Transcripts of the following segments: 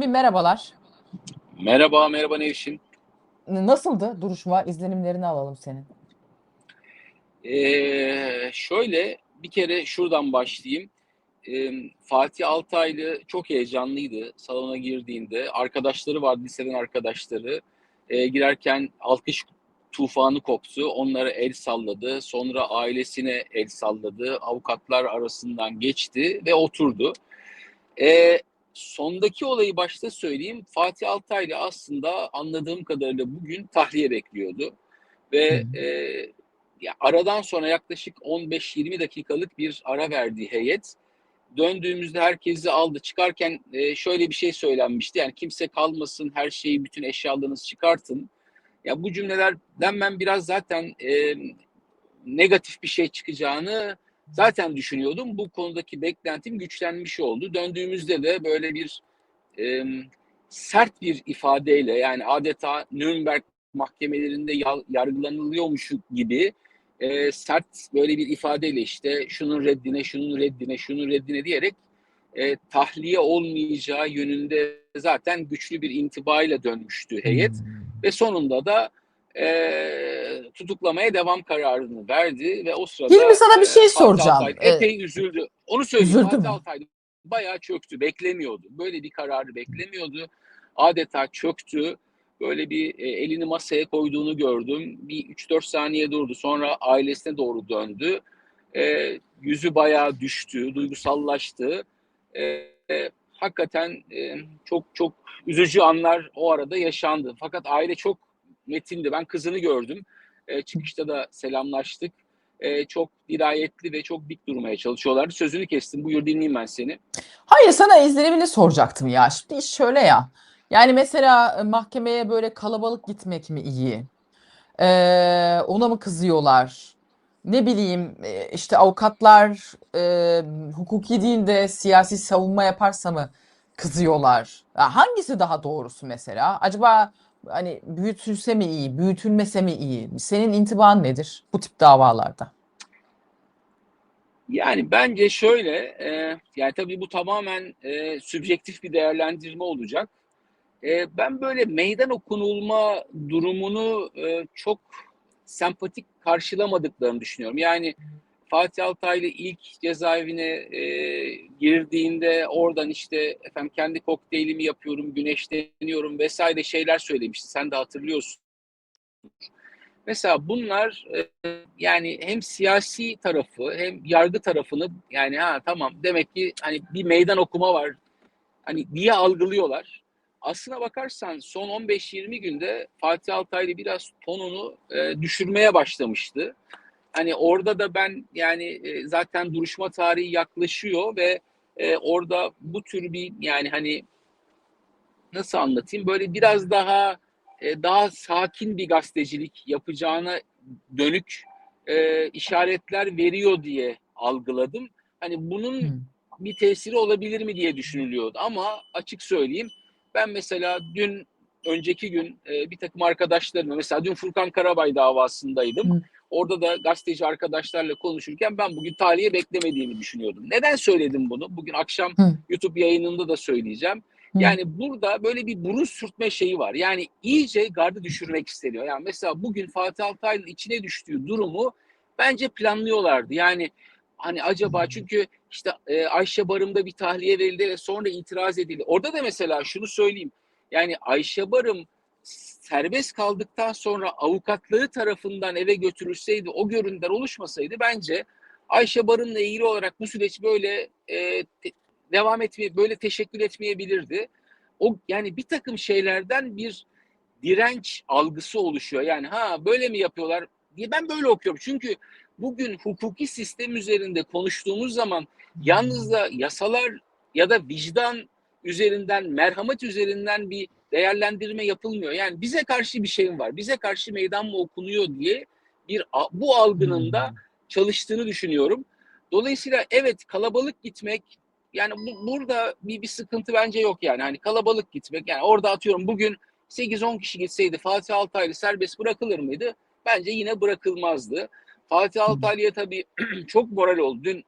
Bir merhabalar. Merhaba, merhaba Nevşin. Nasıldı duruşma? İzlenimlerini alalım senin. Ee, şöyle bir kere şuradan başlayayım. Ee, Fatih Altaylı çok heyecanlıydı salona girdiğinde. Arkadaşları vardı, liseden arkadaşları. Ee, girerken alkış tufanı koptu. Onlara el salladı. Sonra ailesine el salladı. Avukatlar arasından geçti ve oturdu. Ee, sondaki olayı başta söyleyeyim. Fatih Altaylı aslında anladığım kadarıyla bugün tahliye bekliyordu. Ve e, ya aradan sonra yaklaşık 15-20 dakikalık bir ara verdi heyet. Döndüğümüzde herkesi aldı. Çıkarken e, şöyle bir şey söylenmişti. Yani kimse kalmasın, her şeyi, bütün eşyalarınızı çıkartın. Ya bu cümlelerden ben biraz zaten e, negatif bir şey çıkacağını zaten düşünüyordum. Bu konudaki beklentim güçlenmiş oldu. Döndüğümüzde de böyle bir e, sert bir ifadeyle yani adeta Nürnberg mahkemelerinde ya- yargılanılıyormuş gibi e, sert böyle bir ifadeyle işte şunun reddine, şunun reddine, şunun reddine diyerek e, tahliye olmayacağı yönünde zaten güçlü bir intibayla dönmüştü heyet Hmm. ve sonunda da e, tutuklamaya devam kararını verdi ve o sırada Hilmi sana bir şey e, soracağım. Altaylı Ee, epey üzüldü. Onu söyleyeyim. üzüldü Fatih mü? Altaylı bayağı çöktü. Beklemiyordu. Böyle bir kararı beklemiyordu. Adeta çöktü. Böyle bir e, elini masaya koyduğunu gördüm. Bir 3-4 saniye durdu. Sonra ailesine doğru döndü. E, yüzü bayağı düştü. Duygusallaştı. E, e, hakikaten e, çok çok üzücü anlar o arada yaşandı. Fakat aile çok metindi. Ben kızını gördüm. E, çıkışta da selamlaştık. E, çok dirayetli ve çok dik durmaya çalışıyorlardı. Sözünü kestim. Buyur dinleyeyim ben seni. Hayır sana izlenimini soracaktım ya. Şimdi iş şöyle ya. Yani mesela e, mahkemeye böyle kalabalık gitmek mi iyi? Ee, ona mı kızıyorlar? Ne bileyim e, işte avukatlar e, hukuki değil de siyasi savunma yaparsa mı kızıyorlar? Ya hangisi daha doğrusu mesela? Acaba hani büyütülse mi iyi, büyütülmese mi iyi? Senin intiban nedir bu tip davalarda? Yani bence şöyle, e, yani tabii bu tamamen e, sübjektif bir değerlendirme olacak. E, ben böyle meydan okunulma durumunu e, çok sempatik karşılamadıklarını düşünüyorum. Yani Fatih Altaylı ilk cezaevine e, girdiğinde oradan işte efendim kendi kokteylimi yapıyorum, güneşleniyorum vesaire şeyler söylemişti. Sen de hatırlıyorsun. Mesela bunlar e, yani hem siyasi tarafı hem yargı tarafını yani ha tamam demek ki hani bir meydan okuma var hani diye algılıyorlar. Aslına bakarsan son 15-20 günde Fatih Altaylı biraz tonunu e, düşürmeye başlamıştı. Hani orada da ben yani e, zaten duruşma tarihi yaklaşıyor ve e, orada bu tür bir yani hani nasıl anlatayım böyle biraz daha e, daha sakin bir gazetecilik yapacağına dönük e, işaretler veriyor diye algıladım. Hani bunun Hmm. bir tesiri olabilir mi diye düşünülüyordu ama açık söyleyeyim ben mesela dün önceki gün e, bir takım arkadaşlarımla mesela dün Furkan Karabay davasındaydım. Hı. Orada da gazeteci arkadaşlarla konuşurken ben bugün tahliye beklemediğimi düşünüyordum. Neden söyledim bunu? Bugün akşam Hı. YouTube yayınında da söyleyeceğim. Hı. Yani burada böyle bir burun sürtme şeyi var. Yani iyice gardı düşürmek isteniyor. Yani mesela bugün Fatih Altaylı'nın içine düştüğü durumu bence planlıyorlardı. Yani hani acaba çünkü işte e, Ayşe Barım'da bir tahliye verildi ve sonra itiraz edildi. Orada da mesela şunu söyleyeyim. Yani Ayşe Barım serbest kaldıktan sonra avukatları tarafından eve götürülseydi, o görüntüler oluşmasaydı bence Ayşe Barım'la ilgili olarak bu süreç böyle e, devam etmeye, böyle teşekkür etmeyebilirdi. O yani bir takım şeylerden bir direnç algısı oluşuyor. Yani ha böyle mi yapıyorlar diye ben böyle okuyorum. Çünkü bugün hukuki sistem üzerinde konuştuğumuz zaman yalnız da yasalar ya da vicdan üzerinden, merhamet üzerinden bir değerlendirme yapılmıyor. Yani bize karşı bir şeyim var, bize karşı meydan mı okunuyor diye bir bu algının da çalıştığını düşünüyorum. Dolayısıyla evet kalabalık gitmek yani bu, burada bir, bir sıkıntı bence yok yani. Hani kalabalık gitmek yani orada atıyorum bugün 8-10 kişi gitseydi Fatih Altaylı serbest bırakılır mıydı? Bence yine bırakılmazdı. Fatih Altaylı'ya tabii çok moral oldu. Dün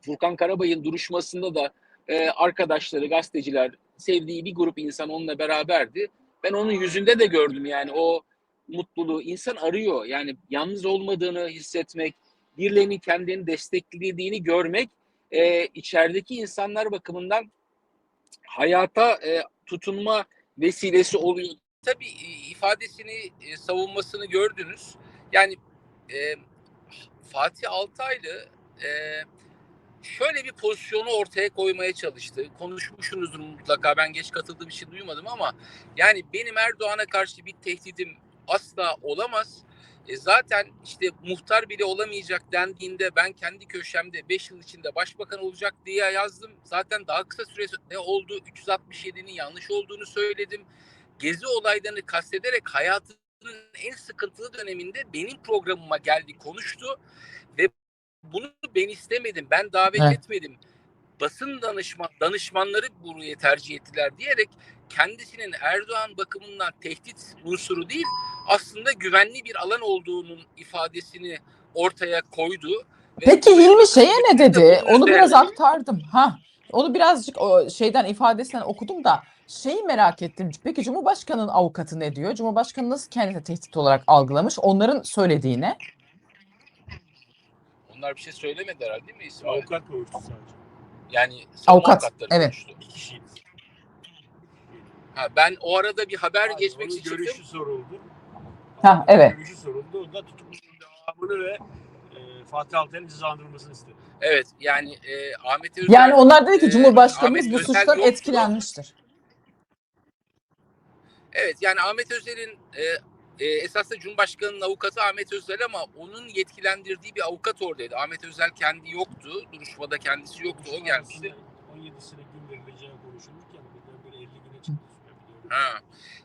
Furkan Karabay'ın duruşmasında da e, arkadaşları, gazeteciler sevdiği bir grup insan onunla beraberdi. Ben onun yüzünde de gördüm yani o mutluluğu. İnsan arıyor yani yalnız olmadığını hissetmek, birilerinin kendini desteklediğini görmek e, içerideki insanlar bakımından hayata e, tutunma vesilesi oluyor. Tabii e, ifadesini e, savunmasını gördünüz. Yani e, Fatih Altaylı e, şöyle bir pozisyonu ortaya koymaya çalıştı. Konuşmuşsunuzdur mutlaka. Ben geç katıldığım için duymadım ama yani benim Erdoğan'a karşı bir tehdidim asla olamaz. E zaten işte muhtar bile olamayacak dendiğinde ben kendi köşemde 5 yıl içinde başbakan olacak diye yazdım. Zaten daha kısa sürede oldu. 367'nin yanlış olduğunu söyledim. Gezi olaylarını kastederek hayatının en sıkıntılı döneminde benim programıma geldi konuştu ve bunu ben istemedim. Ben davet Evet. etmedim. Basın danışman danışmanları burayı tercih ettiler diyerek kendisinin Erdoğan bakımından tehdit unsuru değil aslında güvenli bir alan olduğunun ifadesini ortaya koydu. Ve Peki bu Hilmi şeye ne de dedi? Onu biraz aktardım. Ha. Onu birazcık o şeyden ifadesinden okudum da şeyi merak ettim. Peki Cumhurbaşkanı'nın avukatı ne diyor? Cumhurbaşkanı nasıl kendini tehdit olarak algılamış? Onların söylediğine. Onlar bir şey söylemedi herhalde değil mi İsmail? Avukat konuştu sadece. Yani Avukat, evet. konuştu. Bir kişiydi. Ha, ben o arada bir haber Yani geçmek için görüşü çıktım. soruldu. Ha, evet. Görüşü soruldu. O da tutukluluğun devamını ve e, Fatih Altaylı'nın cezalandırılmasını istedi. Evet yani e, Ahmet Özer Yani onlar dedi ki e, Cumhurbaşkanımız Ahmet bu suçtan etkilenmiştir. Evet yani Ahmet Özer'in e, e, esasında Cumhurbaşkanı'nın avukatı Ahmet Özel ama onun yetkilendirdiği bir avukat oradaydı. Ahmet Özel kendi yoktu. Duruşmada kendisi yoktu. O gelmişti. 17'sine gün verileceği konuşulurken birden böyle 50 güne çıktı. Ha.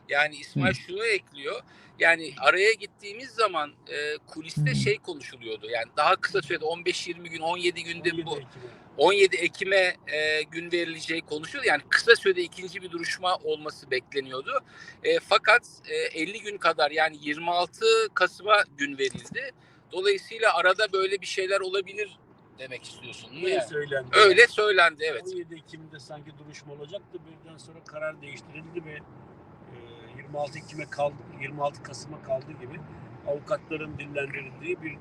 Yani İsmail şunu ekliyor. Yani araya gittiğimiz zaman e, kuliste Hı. şey konuşuluyordu. Yani daha kısa sürede 15-20 gün, 17 günde 17 bu Ekim'e. 17 Ekim'e e, gün verileceği konuşuluyor. Yani kısa sürede ikinci bir duruşma olması bekleniyordu. E, fakat e, 50 gün kadar yani 26 Kasım'a gün verildi. Dolayısıyla arada böyle bir şeyler olabilir demek istiyorsun? Öyle Yani? söylendi. Öyle söylendi evet. 17 Ekim'de sanki duruşma olacaktı. Birden sonra karar değiştirildi ve e, 26 Ekim'e kaldı, 26 Kasım'a kaldı gibi avukatların dillendirildiği bir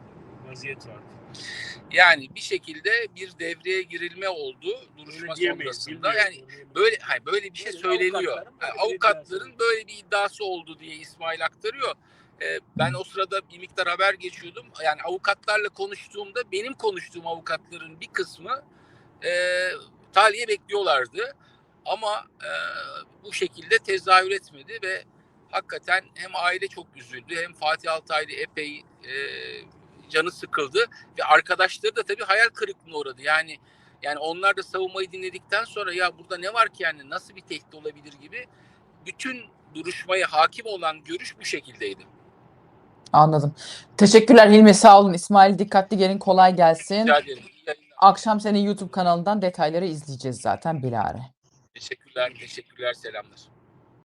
vaziyet vardı. Yani bir şekilde bir devreye girilme oldu duruşma sonrasında. Yani böyle hayır böyle bir şey Böyle söyleniyor. avukatların böyle avukatların böyle bir iddiası oldu diye İsmail aktarıyor. Ee, ben o sırada bir miktar haber geçiyordum. Yani avukatlarla konuştuğumda benim konuştuğum avukatların bir kısmı e, tahliye bekliyorlardı. Ama e, bu şekilde tezahür etmedi ve hakikaten hem aile çok üzüldü hem Fatih Altaylı epey e, canı sıkıldı ve arkadaşları da tabii hayal kırıklığına uğradı. Yani yani onlar da savunmayı dinledikten sonra ya burada ne var ki yani nasıl bir tehdit olabilir gibi bütün duruşmaya hakim olan görüş bu şekildeydi. Anladım. Teşekkürler Hilmi sağ olun. İsmail dikkatli gelin kolay gelsin. Rica ederim. İyi yayınlar. Akşam senin YouTube kanalından detayları izleyeceğiz zaten bilare. Teşekkürler, teşekkürler, selamlar.